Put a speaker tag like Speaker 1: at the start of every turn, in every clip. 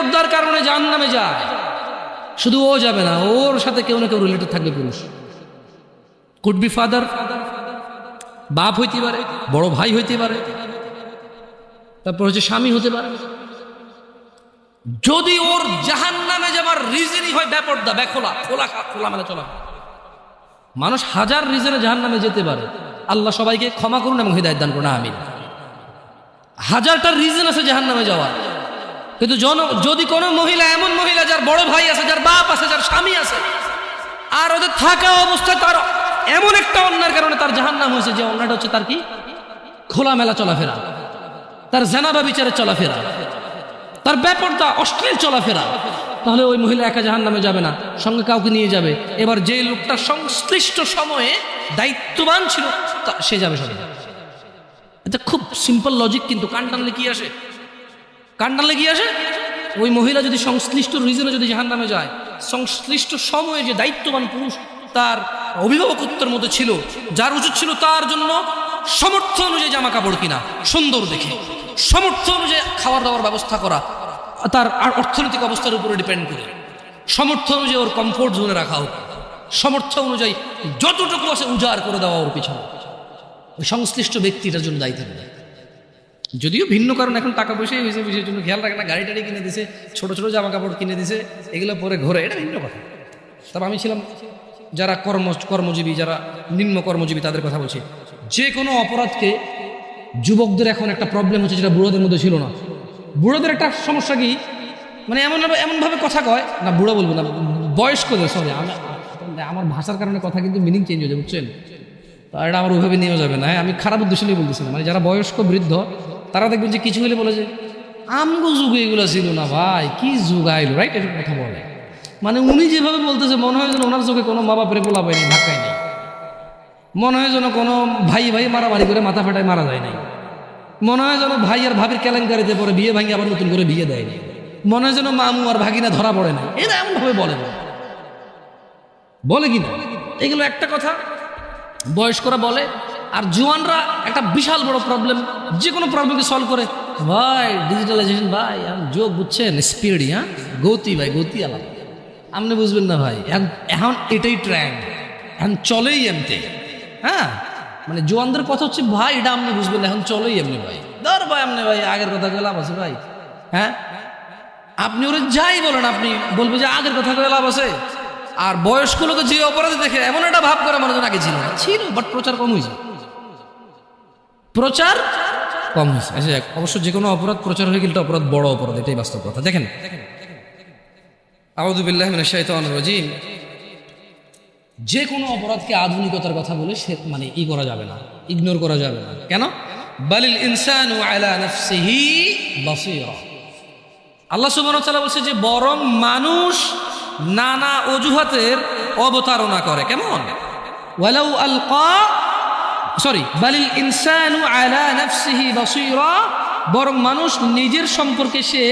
Speaker 1: বেপর্দার কারণে জাহান নামে যায়। শুধু ও যাবে না, ওর সাথে কেউ না কেউ রিলেটেড থাকবে পুরুষ। কুড বি ফাদার বাপ হইতে পারে, বড় ভাই হইতে পারে, তারপর হচ্ছে স্বামী হতে পারে। যদি ওর জাহান নামে যাবার রিজনই হয় ব্যাপারটা ব্যাখোলা খোলা খোলা মেলা চলা। মানুষ হাজার রিজনে জাহান নামে যেতে পারে। আল্লাহ সবাইকে ক্ষমা করুন এবং হৃদায়ত দান করুন আমি হাজারটা রিজন আছে জাহান নামে যাওয়ার। কিন্তু জন, যদি কোনো মহিলা, এমন মহিলা যার বড় ভাই আছে, যার বাপ আছে, যার স্বামী আছে, আর ওদের থাকা অবস্থায় তার এমন একটা অন্যার কারণে তার জাহান নাম হয়েছে, যে অন্যটা হচ্ছে তার কি? খোলামেলা চলাফেরা। তার জেনাবা বিচারে চলাফেরা। তার ব্যাপারটা অশ্লীল চলাফেরা। তাহলে ওই মহিলা একা জাহান নামে যাবে না, সঙ্গে কাউকে নিয়ে যাবে। এবার যে লোকটা সংশ্লিষ্ট সময়ে দায়িত্ববান ছিল সে যাবে সঙ্গে। এটা খুব সিম্পল লজিক কিন্তু কান টানলে কি আসে? কান টানলে কি আসে? ওই মহিলা যদি সংশ্লিষ্ট রিজনে যদি জাহান নামে যায়, সংশ্লিষ্ট সময়ে যে দায়িত্ববান পুরুষ তার অভিভাবকত্বের মতো ছিল, যার উচিত ছিল তার জন্য সমর্থ অনুযায়ী জামা কাপড় কিনা, সুন্দর দেখে সমর্থ অনুযায়ী খাওয়ার দাওয়ার ব্যবস্থা করা, তার আর অর্থনৈতিক অবস্থার উপরে ডিপেন্ড করে। সমর্থ অনুযায়ী ওর কমফোর্ট জোনে রাখা হোক। সমর্থ অনুযায়ী যতটুকু আছে উজাড় করে দেওয়া ওর পিছনে। সংশ্লিষ্ট ব্যক্তিটার জন্য দায়ী থাকবে। যদিও ভিন্ন কারণ এখন টাকা পয়সাই হয়েছে বিষয়ের জন্য খেয়াল রাখে না গাড়ি টাড়ি কিনে দিছে ছোট ছোট জামা কাপড় কিনে দিছে এগুলো পরে ঘরে এটা ভিন্ন কথা। তবে আমি ছিলাম যারা কর্ম কর্মজীবী যারা নিম্ন কর্মজীবী তাদের কথা বলছি। যে কোনো অপরাধকে যুবকদের এখন একটা প্রবলেম হচ্ছে যেটা বুড়োদের মধ্যে ছিল না। বুড়োদের একটা সমস্যা কি? মানে এমন এমনভাবে কথা কয় না বুড়ো বলব না বয়স্কদের সরি আমার ভাষার কারণে কথা কিন্তু মিনিং চেঞ্জ হয়ে যাবে বুঝছেন? এটা আমার ওইভাবে নিয়েও যাবে না হ্যাঁ, আমি খারাপ উদ্দেশ্য নিয়ে বলতেছি না। মানে যারা বয়স্ক বৃদ্ধ তারা দেখবেন যে কিছু হলে বলে যে, আমগো যুগে এগুলো ছিল না ভাই, কি যুগ আইলো? রাইট এরকম কথা বলে। মানে উনি যেভাবে বলতেছে, মনে হয় যেন ওনার চোখে কোনো মা বাপরে পোলা পায়নি ধাক্কায় নেই। মনে হয় যেন কোনো ভাই ভাই মারামারি করে মাথা ফাটায় মারা যায় নাই। মনে হয় যেন ভাই আর ভাবির কেলেঙ্কারিতে পরে বিয়ে ভাঙি আবার নতুন করে বিয়ে দেয়নি মনে হয় যেন মামু আর ভাগিনা ধরা পড়ে না এরা এমনভাবে বলে। না বলে কি না? এগুলো একটা কথা। বয়স্করা বলে আর জোয়ানরা একটা বিশাল বড় প্রবলেম যে কোনো প্রবলেমকে সলভ করে। ভাই ডিজিটালাইজেশন ভাই যোগ বুঝছেন? স্পিড হ্যাঁ? গতি, ভাই, গতি আলাদা। আপনি বুঝবেন না, ভাই। এখন এটাই ট্রেন্ড এখন চলেই এমতে হ্যাঁ? মানে জোয়ানদের কথা হচ্ছে, ভাই, এটা আপনি বুঝবেন এখন চলেই এমনি, ভাই। ধর ভাই, আপনি, ভাই, আগের কথা লাভ আছে, ভাই। হ্যাঁ? আপনি ওরা যাই বলেন, আপনি বলবে যে আগের কথা লাভ আছে। আর বয়স্ক লোকে যে অপরাধী দেখে, এমন একটা ভাব করে মানুষজন আগে ছিল। ছিল বাট প্রচার কম হয়েছে। প্রচার কম হয়েছে। আচ্ছা যাক, অবশ্য যে কোনো অপরাধ প্রচার হয়ে গেলে অপরাধ বড় অপরাধ এটাই বাস্তব কথা। দেখেন আউদুবিল্লাহ যে কোনো অপরাধকে আধুনিকতার কথা বলে সে মানে ই করা যাবে না ইগনোর করা যাবে না। কেন? বালিল ইনসান আলা আল্লাহ তাআলা বলছে যে বরং মানুষ নানা অজুহাতের অবতারণা করে। কেমন? ওয়ালাউ আলকা সরি, বালিল ইনসানু আলা নাফসিহি বাসীরা, বরং মানুষ নিজের সম্পর্কে সে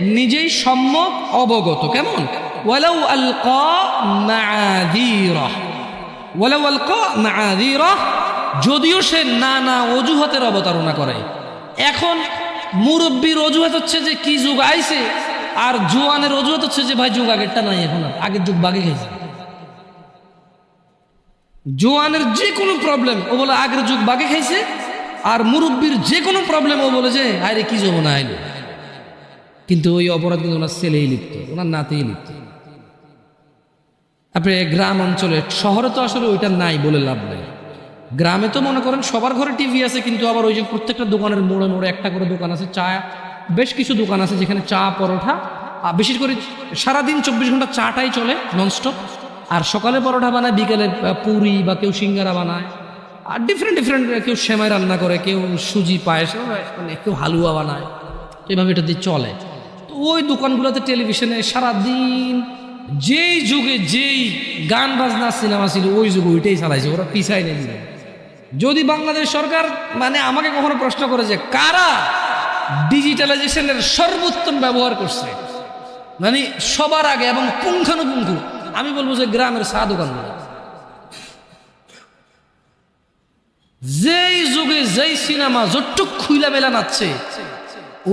Speaker 1: নিজেই সম্যক অবগত। কেমন? ওয়ালাউ আলকা মাআযীরা। ওয়ালাউ আলকা মাআযীরা, যদিও সে নানা অজুহাতের অবতারণা করে। এখন মুরব্বীর অজুহাত হচ্ছে যে কি যুগ আইছে, আর জোয়ানের অজুহাত হচ্ছে যে ভাই যুগ আগেরটা নাই এখন, আগের যুগ বাগে গেছে জোয়ানের যে কোনো প্রবলেম ও বলে, আগের যুগ বাগে খাইছে, আর মুরব্বীর যে কোনো প্রবলেম ও বলে যে, আরে, কি যাব না আইলো? কিন্তু ওই অপরাধ কিন্তু ওনার ছেলেই লিপ্ত, ওনার নাতেই লিপ্ত। আপনি গ্রাম অঞ্চলে, শহরে তো আসলে ওইটা নাই বলে লাভ নেই। গ্রামে তো মনে করেন সবার ঘরে টিভি আছে, কিন্তু আবার ওই যে প্রত্যেকটা দোকানের মোড়ে মোড়ে একটা করে দোকান আছে, চা, বেশ কিছু দোকান আছে যেখানে চা পরোঠা আর বিশেষ করে সারাদিন চব্বিশ ঘণ্টা চাটাই চলে ননস্টপ আর সকালে পরোটা বানায়, বিকেলে পুরি বা কেউ সিঙ্গারা বানায়। আর ডিফারেন্ট ডিফারেন্ট কেউ সেমাই রান্না করে, কেউ সুজি, পায়েস মানে কেউ হালুয়া বানায়। তো এইভাবে এটা দিয়ে চলে। তো ওই দোকানগুলোতে টেলিভিশনে সারাদিন যেই যুগে যেই গান, বাজনা, সিনেমা ছিল, ওই যুগে ওইটাই চালাইছে, ওরা পিছাই নেই। যদি বাংলাদেশ সরকার মানে আমাকে কখনো প্রশ্ন করে যে কারা ডিজিটালাইজেশনের সর্বোত্তম ব্যবহার করছে? মানে সবার আগে এবং পুঙ্খানুপুঙ্খ আমি বলব যে গ্রামের চা দোকানগুলো যেই যুগে যেই সিনেমা যটুক খুইলা মেলা নাচ্ছে,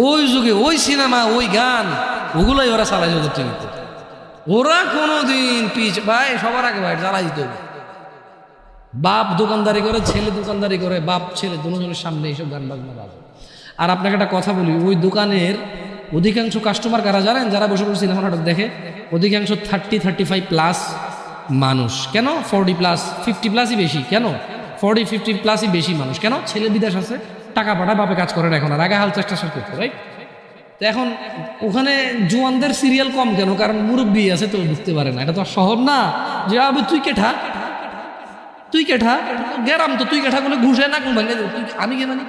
Speaker 1: ওই যুগে ওই সিনেমা, ওই গান, ওগুলাই ওরা চালাই ওদের টিভিতে। ওরা কোনোদিন পিছ ভাই, সবার আগে ভাই, জ্বালাই দিত। বাপ দোকানদারি করে, ছেলে দোকানদারি করে, বাপ, ছেলে, দুজনের সামনে এইসব গান বাজনা বাজে। আর আপনাকে একটা কথা বলি, ওই দোকানের অধিকাংশ কাস্টমার কারা জানেন? যারা বসে বসে সিনেমা নাটক দেখে, অধিকাংশ থার্টি থার্টি ফাইভ প্লাস মানুষ। কেন? ফর্টি প্লাস ফিফটি প্লাসই বেশি। কেন? ফর্টি ফিফটি প্লাসই বেশি মানুষ। কেন? ছেলে বিদেশ আছে, টাকা পাঠায়, বাপে কাজ করে না এখন আর, আগে হাল চেষ্টা শেষ করতে রাইট তো এখন ওখানে জোয়ানদের সিরিয়াল কম কেন? কারণ মুরব্বী আছে তো বুঝতে পারে না। এটা তো শহর না। যে, আবে, তুই কেঠা? তুই কেঠা? গেরাম তো, তুই কেঠা কোনো ঘুষে না তুই আমি কে মানে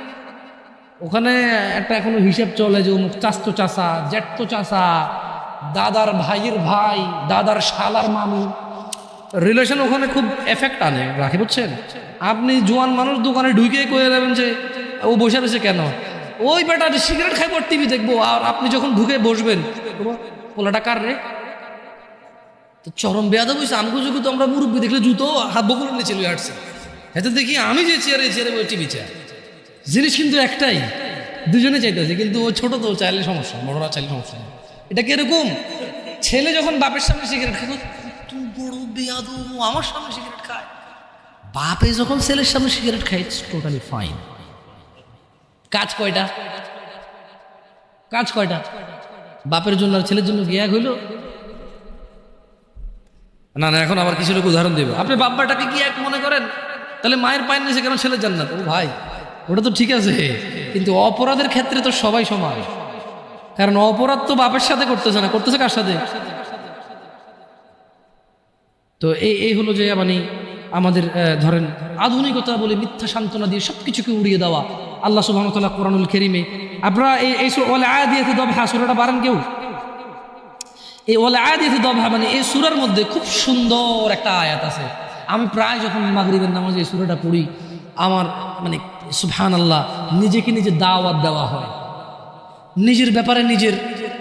Speaker 1: ওখানে একটা এখনও হিসেব চলে যে অমুক চাস্তো চাষা, জ্যাঠতো চাষা, দাদার ভাইয়ের ভাই, দাদার শালার মামু। রিলেশন ওখানে খুব এফেক্ট আনে, রাখি বুঝছেন? আপনি জোয়ান মানুষ দোকানে ঢুকে কয়ে দেবেন যে, ও বসে রয়েছে কেন? ওই বেটা সিগারেট খাইব টিভি দেখব, আর আপনি যখন ঢুকে বসবেন পোলাটা কার রে? তো চরম বেয়াদ বইছে আমগো যুগে তো আমরা মুরব্বী দেখলে জুতো হাত বকুল নিয়ে চলে আসছে। এতে দেখি আমি যে চেয়ারে চেয়ারে ওই টিভি চেয়ার জিনিস কিন্তু একটাই, দুজনে চাইতেছে, কিন্তু ও ছোট তো চাইলে সমস্যা বড়রা চাইলে সমস্যা এটা কীরকম? ছেলে যখন বাপের সামনে সিগারেট খায়, তুই বড় বেয়াদ আমার সামনে সিগারেট খায়। বাপে যখন ছেলের সামনে সিগারেট খায় টোটালি ফাইন কাজ কয়টা? কাজ কয়টা? বাপের জন্য আর ছেলের জন্য গিয়া হইল? না না, এখন আবার কিছু লোক উদাহরণ দেবে। আপনি বাপ্পাটাকে কি এক মনে করেন? তাহলে মায়ের পায়ের নিচে কেন ছেলের জান্নাত? ও ভাই ওটা তো ঠিক আছে, কিন্তু অপরাধের ক্ষেত্রে তো সবাই সমান। কারণ অপরাধ তো বাপের সাথে করতেছে না, করতেছে কার সাথে? তো এই এই হলো যে মানে আমাদের ধরেন আধুনিকতা বলে মিথ্যা সান্ত্বনা দিয়ে সব কিছুকে উড়িয়ে দেওয়া আল্লাহ সুবাহতাল্লাহ কোরআনুল খেরিমে আপনারা এই এই ওলা আয়া দিয়েছে দবহা, সুরাটা বাড়ান কেউ? এই ওলা আয়া দিয়েছে দবহা মানে এই সুরার মধ্যে খুব সুন্দর একটা আয়াত আছে। আমি প্রায় যখন মাগরিবের নামাজে এই সুরাটা পড়ি, আমার মানে সুবহান আল্লাহ নিজেকে নিজে দাওয়াত দেওয়া হয়। নিজের ব্যাপারে নিজের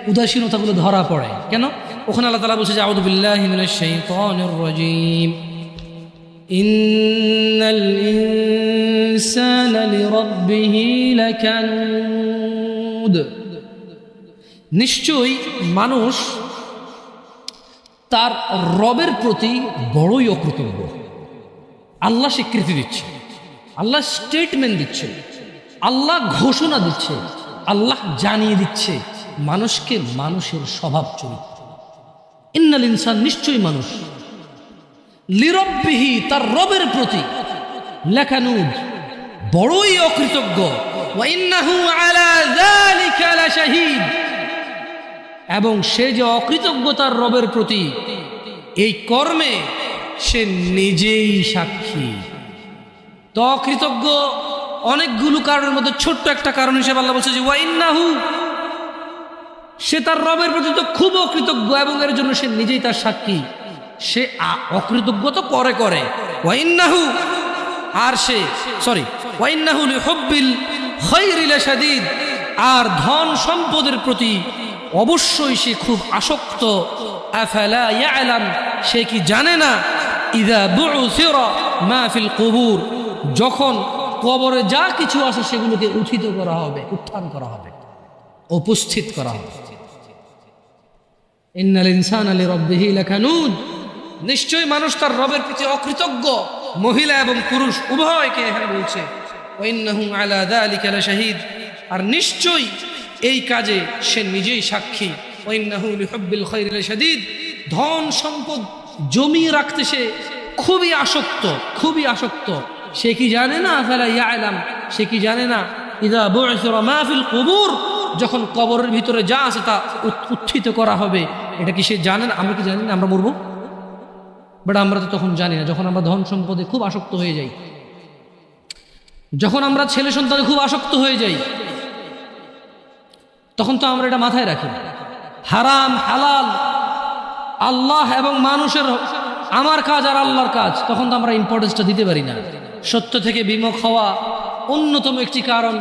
Speaker 1: উদাসীনতাগুলো ধরা পড়ে। কেন? ওখানে আল্লাহ তালা বলছে যে আউদুবিল্লাহি মিনাশ শাইতানির রাজিম। ইন্নাল ইনসানা লিরাব্বিহি লাকানুদ। নিশ্চয়ই মানুষ তার রবের প্রতি বড়ই অকৃতজ্ঞ। আল্লাহ স্বীকৃতি দিচ্ছে। আল্লাহ স্টেটমেন্ট দিচ্ছে। আল্লাহ ঘোষণা দিচ্ছে। আল্লাহ জানিয়ে দিচ্ছে, মানুষকে মানুষের স্বভাব চরিত্র। ইন্নাল ইনসান নিশ্চয়ই মানুষ। লিরব্বিহি, তার রবের প্রতি। লেখানুদ বড়ই অকৃতজ্ঞ। এবং সে যে অকৃতজ্ঞতার রবের প্রতি, এই কর্মে সে নিজেই সাক্ষী। তো অকৃতজ্ঞ অনেকগুলো কারণের মধ্যে ছোট্ট একটা কারণ হিসেবে আল্লাহ বলছে যে ওয়াইন্নাহু সে তার রবের প্রতি তো খুব অকৃতজ্ঞ এবং এর জন্য সে নিজেই তার সাক্ষী। সে অকৃতজ্ঞ তো করে। করে ওয়াইন্নাহু আর সে, সরি ওয়াইন্নাহু লিহুব্বিল খায়রিল শাদীদ আর ধন সম্পদের প্রতি অবশ্যই সে খুব আসক্ত। সে কি জানে না? ইদা বুউসিরা মা ফিল কুবুর যখন কবরে যা কিছু আছে সেগুলোকে উত্থিত করা হবে, উত্থান করা হবে, উপস্থিত করা হবে। ইন্নাল ইনসান আলী রব্বিহি লাকানুদ। নিশ্চয়ই মানুষ তার রবের প্রতি অকৃতজ্ঞ, মহিলা এবং পুরুষ, উভয়কে এখানে বলছে। লাশাহীদ। আর নিশ্চয়ই এই কাজে সে নিজেই সাক্ষী। লাশাদীদ। ধন সম্পদ জমিয়ে রাখতে সে খুবই আসক্ত খুবই আসক্ত। সে কি জানে না? আফালা ইয়ালাম। সে কি জানে না? ইদা বুইসিরা মা ফিল কুবুর। যখন কবরের ভিতরে যা আছে তা উত্থিত করা হবে। এটা কি সে জানেন আমরা কি জানি না? আমরা মরবো? বাট আমরা তো তখন জানি না। যখন আমরা ধন সম্পদে খুব আসক্ত হয়ে যাই। যখন আমরা ছেলে সন্তানে খুব আসক্ত হয়ে যাই, তখন তো আমরা এটা মাথায় রাখি। হারাম, হালাল, আল্লাহ এবং মানুষের আমার কাজ আর আল্লাহর কাজ, তখন তো আমরা ইম্পর্টেন্সটা দিতে পারি না। সত্য থেকে বিমুখ হওয়া অন্যতম একটি কারণ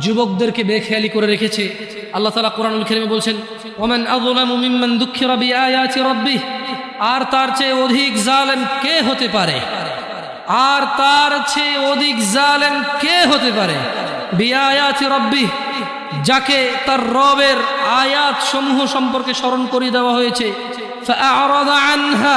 Speaker 1: যুবকদেরকে বেখেয়ালি করে রেখেছে। আল্লাহ তালা কোরআনুল খেলিমে বলছেন, ওমেন আবুলামিমান দুঃখে রব্বি আর তার চেয়ে অধিক জালেন কে হতে পারে? আর তার চেয়ে অধিক জালেন কে হতে পারে? বিয়ায়াতি রব্বি যাকে তার রবের আয়াত সমূহ সম্পর্কে স্মরণ করিয়ে দেওয়া হয়েছে। আনহা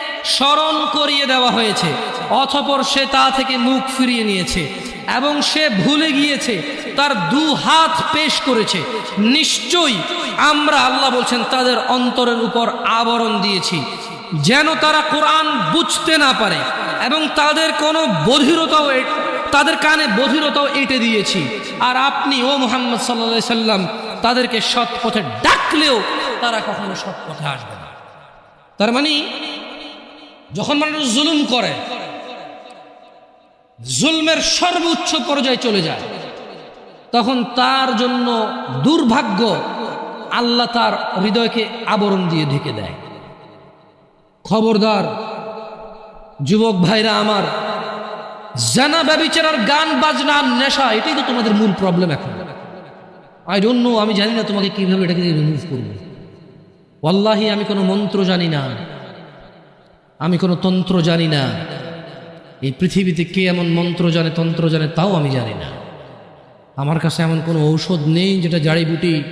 Speaker 1: স্মরণ করিয়ে দেওয়া হয়েছে। অথপর সে তা থেকে মুখ ফিরিয়ে নিয়েছে এবং সে ভুলে গিয়েছে, তার দু হাত পেশ করেছে। নিশ্চয়ই আমরা আল্লাহ বলছেন তাদের অন্তরের উপর আবরণ দিয়েছি, যেন তারা কোরআন বুঝতে না পারে এবং তাদের কোনো বধিরতাও তাদের কানে বধিরতাও এঁটে দিয়েছি। আর আপনি, ও মোহাম্মদ সাল্লা সাল্লাম, তাদেরকে সৎ পথে ডাকলেও তারা কখনো সৎ পথে আসবে না। তার মানে যখন মানুষ জুলুম করে, জুলমের সর্বোচ্চ পর্যায়ে চলে যায়, তখন তার জন্য দুর্ভাগ্য আল্লাহ তার হৃদয়কে আবরণ দিয়ে ঢেকে দেয়। খবরদার, যুবক ভাইরা আমার, জানা ব্যবিচারার গান, বাজনা, নেশা, এটাই তো তোমাদের মূল প্রবলেম এখন। আই ডোন্ট নো আমি জানি না তোমাকে কীভাবে এটাকে রিমুভ করব। ওয়াল্লাহি, আমি কোনো মন্ত্র জানি না। আমি কোনো তন্ত্র জানি না। এই পৃথিবীতে কে এমন মন্ত্র জানে, তন্ত্র জানে তাও আমি জানি না। আমার কাছে এমন কোনো ঔষধ নেই যেটা জাড়িবুটি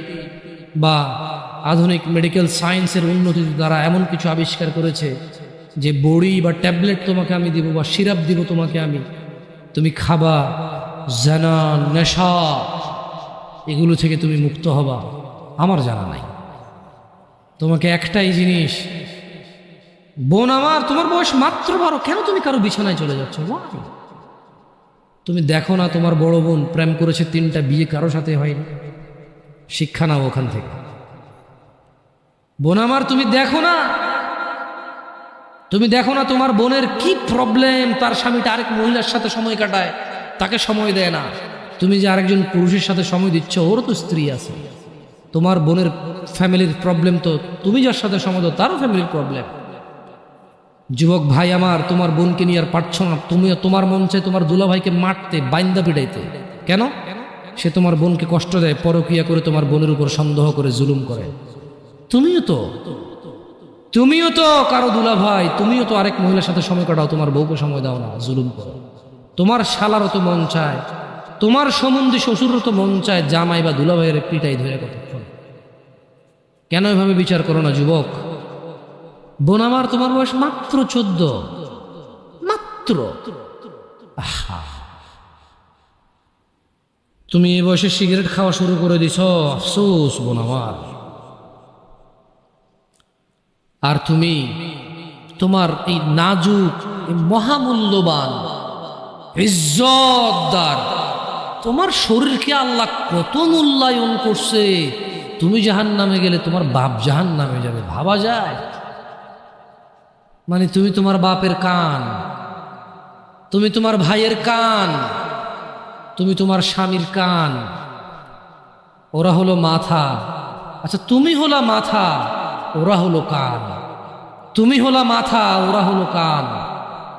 Speaker 1: বা আধুনিক মেডিকেল সায়েন্সের উন্নতি দ্বারা এমন কিছু আবিষ্কার করেছে যে বড়ি বা ট্যাবলেট তোমাকে আমি দিব বা সিরাপ দিব তোমাকে আমি। তুমি খাবা, জানা, নেশা, এগুলো থেকে তুমি মুক্ত হবা। আমার জানা নাই। তোমাকে একটাই জিনিস বোন আমার, তোমার বয়স মাত্র বারো। কেন তুমি কারও বিছানায় চলে যাচ্ছ? তুমি দেখো না তোমার বড় বোন প্রেম করেছে তিনটা বিয়ে কারও সাথে হয়নি। শিক্ষা নাও ওখান থেকে। বোন আমার, তুমি দেখো না, তুমি দেখো না তোমার বোনের কি প্রবলেম তার স্বামীটা আরেক মহিলার সাথে সময় কাটায়, তাকে সময় দেয় না। তুমি যে আরেকজন পুরুষের সাথে সময় দিচ্ছ, ওরও তো স্ত্রী আছে। তোমার বোনের ফ্যামিলির প্রবলেম তো, তুমি যার সাথে সময় দাও, তারও ফ্যামিলির প্রবলেম যুবক ভাই আমার, তোমার বোনকে নিয়ে আর পারছ না। তুমি তোমার মন চাই তোমার দুলাভাইকে মারতে, বাইন্দা পিটাইতে। কেন? সে তোমার বোনকে কষ্ট দেয়, পরকিয়া করে তোমার বোনের উপর সন্দেহ করে, জুলুম করে। তুমিও তো? তুমিও তো কারও দুলাভাই, তুমিও তো আরেক মহিলার সাথে সময় কাটাও, তোমার বউকে সময় দাও না, জুলুম করো। তোমার শালারও তো মন চায়, তোমার সম্বন্ধে শ্বশুরও তো মন চায়, জামাই বা দুলাভাইয়ের পিটাই ধরে কতক্ষণ কেন এভাবে বিচার করো না, যুবক? বোন আমার, তোমার বয়স মাত্র চোদ্দ। মাত্র? তুমি এই বয়সে সিগারেট খাওয়া শুরু করে দিছ। আফসোস বোন আমার। আর তুমি তোমার এই নাজুক মহামূল্যবান, ইজ্জতদার, তোমার শরীরকে আল্লাহ কত মূল্যায়ন করছে। তুমি জাহান নামে গেলে তোমার বাপ জাহান নামে যাবে, ভাবা যায়। মানে তুমি তোমার বাপের কান, তুমি তোমার ভাইয়ের কান, তুমি তোমার স্বামীর কান। ওরা হলো মাথা। আচ্ছা তুমি হলা মাথা, ওরা হলো কান। তুমি হলা মাথা, ওরা হলো কান।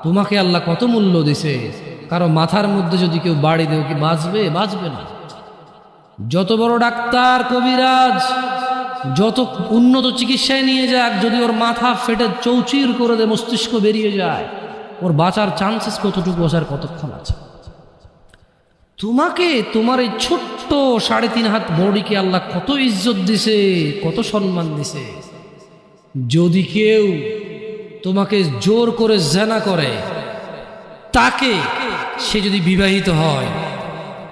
Speaker 1: তোমাকে আল্লাহ কত মূল্য দিছে। কারও মাথার মধ্যে যদি কেউ বাড়ি দেও কি বাঁচবে? বাঁচবে না। যত বড় ডাক্তার, কবিরাজ যত উন্নত চিকিৎসায় নিয়ে যাক, যদি ওর মাথা ফেটে চৌচির করে দেয় মস্তিষ্ক বেরিয়ে যায়, ওর বাঁচার চান্সেস কতটুকু, বসার কতক্ষণ আছে? তোমাকে, তোমার এই ছোট্ট সাড়ে তিন হাত বডিকে আল্লাহ কত ইজ্জত দিছে, কত সম্মান দিছে। যদি কেউ তোমাকে জোর করে জানা করে, তাকে সে যদি বিবাহিত হয়,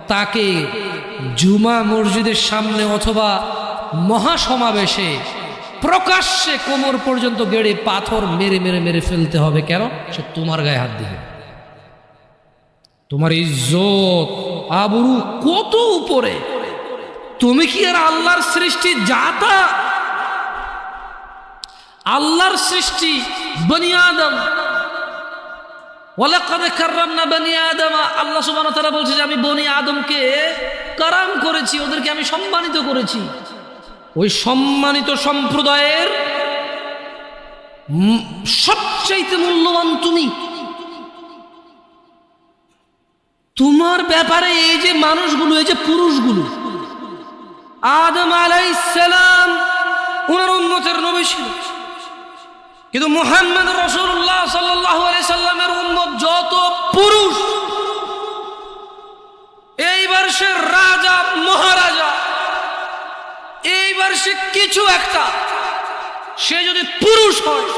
Speaker 1: তাকে জুমা মসজিদের সামনে অথবা মহাসমাবেশে প্রকাশ্যে কোমর পর্যন্ত গেড়ে পাথর মেরে মেরে মেরে ফেলতে হবে কেন? সে তোমার গায়ে হাত দিবে। তোমার ইজ্জত, আবরু কত উপরে? তুমি কি আর আল্লাহর সৃষ্টি জাতা? আল্লাহর সৃষ্টি বনি আদম। আল্লাহ ওয়া তাআলা বলছে যে, আমি বনি আদমকে কারাম করেছি, ওদেরকে আমি সম্মানিত করেছি। ওই সম্মানিত সম্প্রদায়ের সবচাইতে মূল্যবান তুমি। তোমার ব্যাপারে এই যে মানুষগুলো, এই যে পুরুষগুলো, আদম আলাইসালাম ওনার উন্মতের নবী ছিল। কিন্তু মোহাম্মদ রসুল্লাহ সাল্লাহ সাল্লামের উন্মত যত পুরুষ, এইবার সে রাজা, মহারাজা এইবার সে কিছু একটা। সে যদি পুরুষ হয়,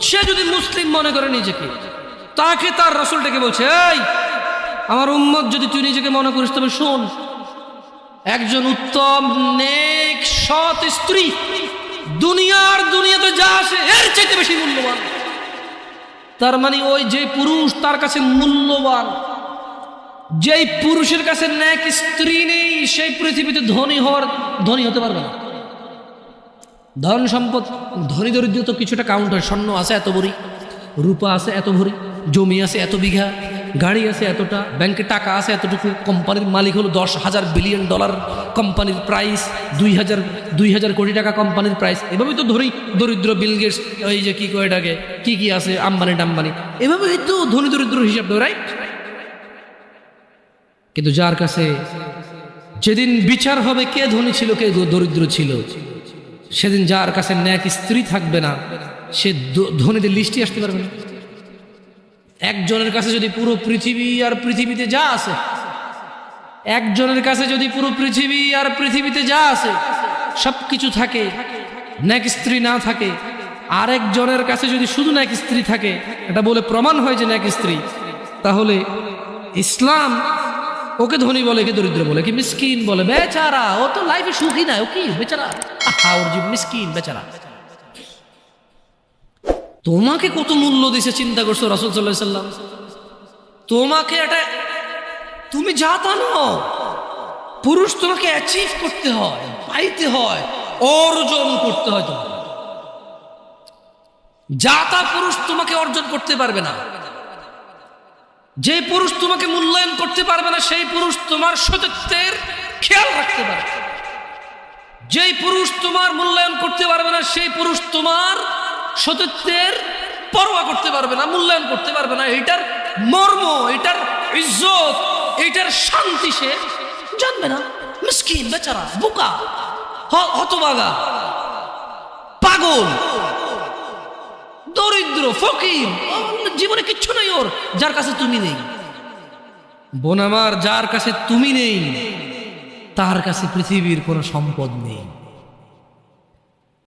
Speaker 1: সে যদি মুসলিম মনে করে নিজেকে, তাকে তার রসুল ডেকে বলছে, এই, আমার উম্মত যদি তুই নিজেকে মনে করিস, তবে শোন, একজন উত্তম, নেক, সৎ স্ত্রী দুনিয়ার দুনিয়াতে যা আসে, এর চাইতে বেশি মূল্যবান। তার মানে ওই যে পুরুষ, তার কাছে মূল্যবান। যেই পুরুষের কাছে ন্যাক স্ত্রী নেই, সেই পৃথিবীতে ধনী হওয়ার, ধনী হতে পারবে না। ধন সম্পদ, ধনী দরিদ্র তো কিছুটা কাউন্ট হয়। স্বর্ণ আছে এত ভরি, রূপা আছে এত ভরি, জমি আছে এত বিঘা, গাড়ি আছে এতটা ব্যাংকে টাকা আছে এতটুকু, কোম্পানির মালিক হলো দশ হাজার বিলিয়ন ডলার কোম্পানির প্রাইস দুই হাজার দুই হাজার কোটি টাকা কোম্পানির প্রাইস এভাবেই তো ধরি দরিদ্র বিল গেটস ওই যে কী কয় এটাকে, কী কি আছে, আম্বানি টাম্বানি। এভাবেই তো ধনী দরিদ্র হিসাব রাইট কিন্তু যার কাছে যেদিন বিচার হবে কে ধনী ছিল, কে দরিদ্র ছিল, সেদিন যার কাছে ন্যাক স্ত্রী থাকবে না, সে ধনীদের লিস্টে আসতে পারবে না। একজনের কাছে যদি পুরো পৃথিবী আর পৃথিবীতে যা আছে, একজনের কাছে যদি পুরো পৃথিবী আর পৃথিবীতে যা আছে সব কিছু থাকে, ন্যাক স্ত্রী না থাকে, আরেকজনের কাছে যদি শুধু ন্যাক স্ত্রী থাকে, এটা বলে প্রমাণ হয় যে ন্যাক স্ত্রী, তাহলে ইসলাম ওকে ধনী বলে কি দরিদ্র বলে কি মিসকিন বলে। বেচারা, ও তো লাইফে সুখী না ও কি? বেচারা। আহা, ওর জীবন মিসকিন, বেচারা। তোমাকে কত মূল্য দিছে, চিন্তা করছ রাসুল সাল্লাহ সাল্লাম? তোমাকে এটা তুমি যা তা নও। পুরুষ তোমাকে অ্যাচিভ করতে হয়, পাইতে হয়, অর্জন করতে হয় তোমাকে। যা তা পুরুষ তোমাকে অর্জন করতে পারবে না। যে পুরুষ তোমাকে মূল্যায়ন করতে পারবে না, সেই পুরুষ তোমার সতীত্বের খেয়াল রাখতে পারে যেই পুরুষ তোমার মূল্যায়ন করতে পারবে না, সেই পুরুষ তোমার সতীত্বের পরোয়া করতে পারবে না, মূল্যায়ন করতে পারবে না। এটার মর্ম এটার ইজ্জত এটার শান্তি সে জানবে না। মিসকিন, বেচারা, বোকা হতবাগা পাগল। দরিদ্র, ফকির। জীবনে কিচ্ছু নেই ওর, যার কাছে তুমি নেই। বোন আমার, যার কাছে তুমি নেই, তার কাছে পৃথিবীর কোনো সম্পদ নেই।